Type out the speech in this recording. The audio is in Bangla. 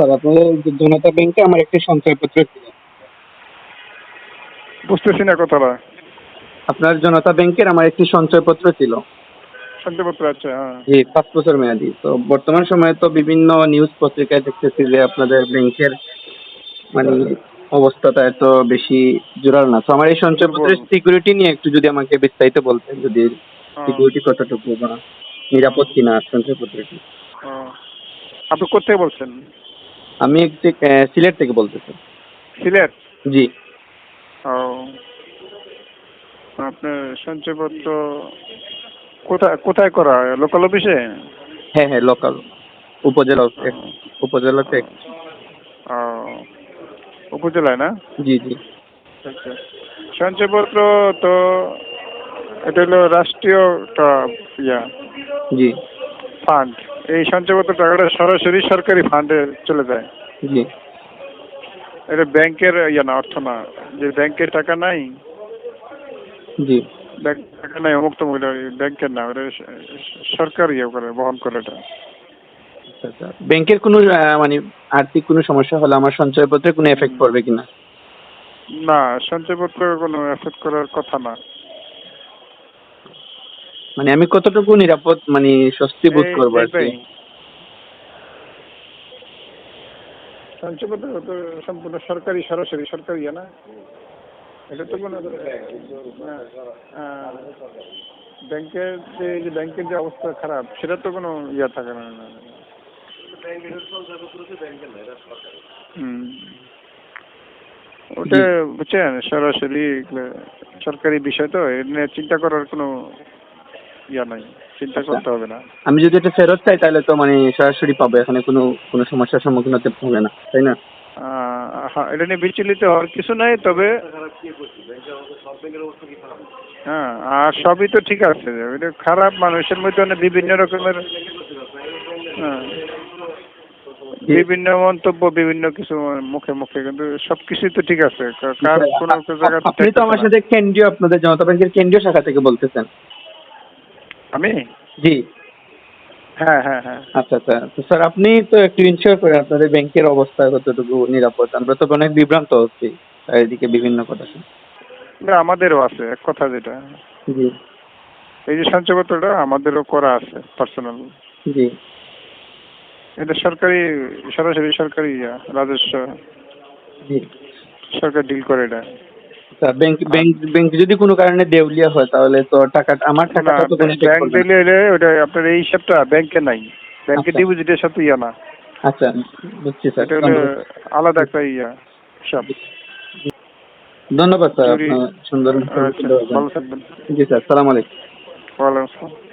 স্যার আপনাদের জনতা ব্যাংকে আমার একটি সঞ্চয়পত্র ছিল। বুঝতেছি না কথাটা। আপনার জনতা ব্যাংকের আমার একটি সঞ্চয়পত্র ছিল। সঞ্চয়পত্র আচ্ছা হ্যাঁ। জি পাঁচ বছর মেয়াদি। তো বর্তমান সময়ে তো বিভিন্ন নিউজ পত্রিকায় দেখতেছি যে আপনাদের ব্যাংকের মানে অবস্থাটা এত বেশি জোরাল না। তো আমার এই সঞ্চয়পত্রের সিকিউরিটি নিয়ে একটু যদি আমাকে বিস্তারিত বলতেন যদি হ্যাঁ। সিকিউরিটি কতটুকু বা নিরাপদ কিনা সঞ্চয়পত্রটি। হ্যাঁ। আপনি কোথেকে বলছেন? আমি একটি সিলেট থেকে বলতেছি। সিলেট? জি। ও। আপনার সঞ্চয়পত্র কোথায় কোথায় করা হয়? লোকাল অফিসে হ্যাঁ হ্যাঁ লোকাল উপজেলা উপজেলা থেকে ও। উপজেলায় না? জি জি। আচ্ছা। সঞ্চয়পত্র তো এটা হলো রাষ্ট্রীয় ইয়া। জি। ফান্ড এই সঞ্চয়পত্র টাকাটা সরাসরি সরকারি ফান্ডে চলে যায়। জি। এটা ব্যাংকের ইয়ে না অর্থ না। যে ব্যাংকের টাকা নাই জি। ব্যাংক টাকা নাই অমুক এটা ব্যাংকের না ওটা সরকার ইয়ে করে বহন করে এটা। আচ্ছা আচ্ছা। ব্যাংকের কোনো মানে আর্থিক কোনো সমস্যা হলে আমার সঞ্চয়পত্রে কোনো এফেক্ট পড়বে কিনা? না সঞ্চয়পত্র কোনো এফেক্ট করার কথা না। মানে আমি কতটুকু নিরাপদ মানে স্বস্তি বোধ করব আর কি? সঞ্চয়পত্র তো সম্পূর্ণ সরকারি সরাসরি সরকারি না? এটা তো কোনো ব্যাংকের যে ব্যাংকের যে অবস্থা খারাপ সেটা তো কোনো ইয়া থাকে না। ওটা বুঝছেন? সরাসরি সরকারি বিষয় তো এ নিয়ে চিন্তা করার কোনো ইয়া নাই চিন্তা করতে হবে না। আমি যদি এটা ফেরত চাই তাহলে তো মানে সরাসরি পাবো এখানে কোনো কোনো সমস্যার সম্মুখীন হতে হবে না তাই না? হ্যাঁ এটা নিয়ে বিচলিত হওয়ার কিছু নাই তবে হ্যাঁ আর সবই তো ঠিক আছে খারাপ মানুষের মধ্যে অনেক বিভিন্ন রকমের হ্যাঁ, বিভিন্ন মন্তব্য বিভিন্ন কিছু মুখে মুখে কিন্তু সবকিছুই তো ঠিক আছে কার কোনো জায়গা আপনি তো আমার সাথে কেন্দ্রীয় আপনাদের জনতা ব্যাংকের কেন্দ্রীয় শাখা থেকে বলতেছেন। আমি? জি। হ্যাঁ হ্যাঁ হ্যাঁ। আচ্ছা আচ্ছা। তো স্যার আপনি তো একটু ইনশিওর করেন আপনাদের ব্যাংকের অবস্থা কতটুকু নিরাপদ? আমরা তো অনেক বিভ্রান্ত হচ্ছি এদিকে বিভিন্ন কথা। না, আমাদেরও আছে এক কথা যেটা। জি। এই যে সঞ্চয়পত্রটা আমাদেরও করা আছে পার্সোনাল জি। এটা সরকারি সরাসরি সরকারি রাজস্ব। জি। সরকার ডিল করে এটা। আচ্ছা ব্যাংক ব্যাংক ব্যাংক যদি কোনো কারণে দেউলিয়া হয় তাহলে তো টাকা আমার টাকাটা তো কোনো ব্যাংক। দিলে ওটা আপনার এই হিসাবটা ব্যাংকে নাই। ব্যাংকে আচ্ছা। ডিপোজিটের সাথে ইয়া না। আচ্ছা বুঝছি স্যার। আলাদা একটা ইয়া হিসাব। ধন্যবাদ স্যার আপনার সুন্দর আচ্ছা জি স্যার সালাম আলাইকুম। ওয়ালাইকুম আসসালাম।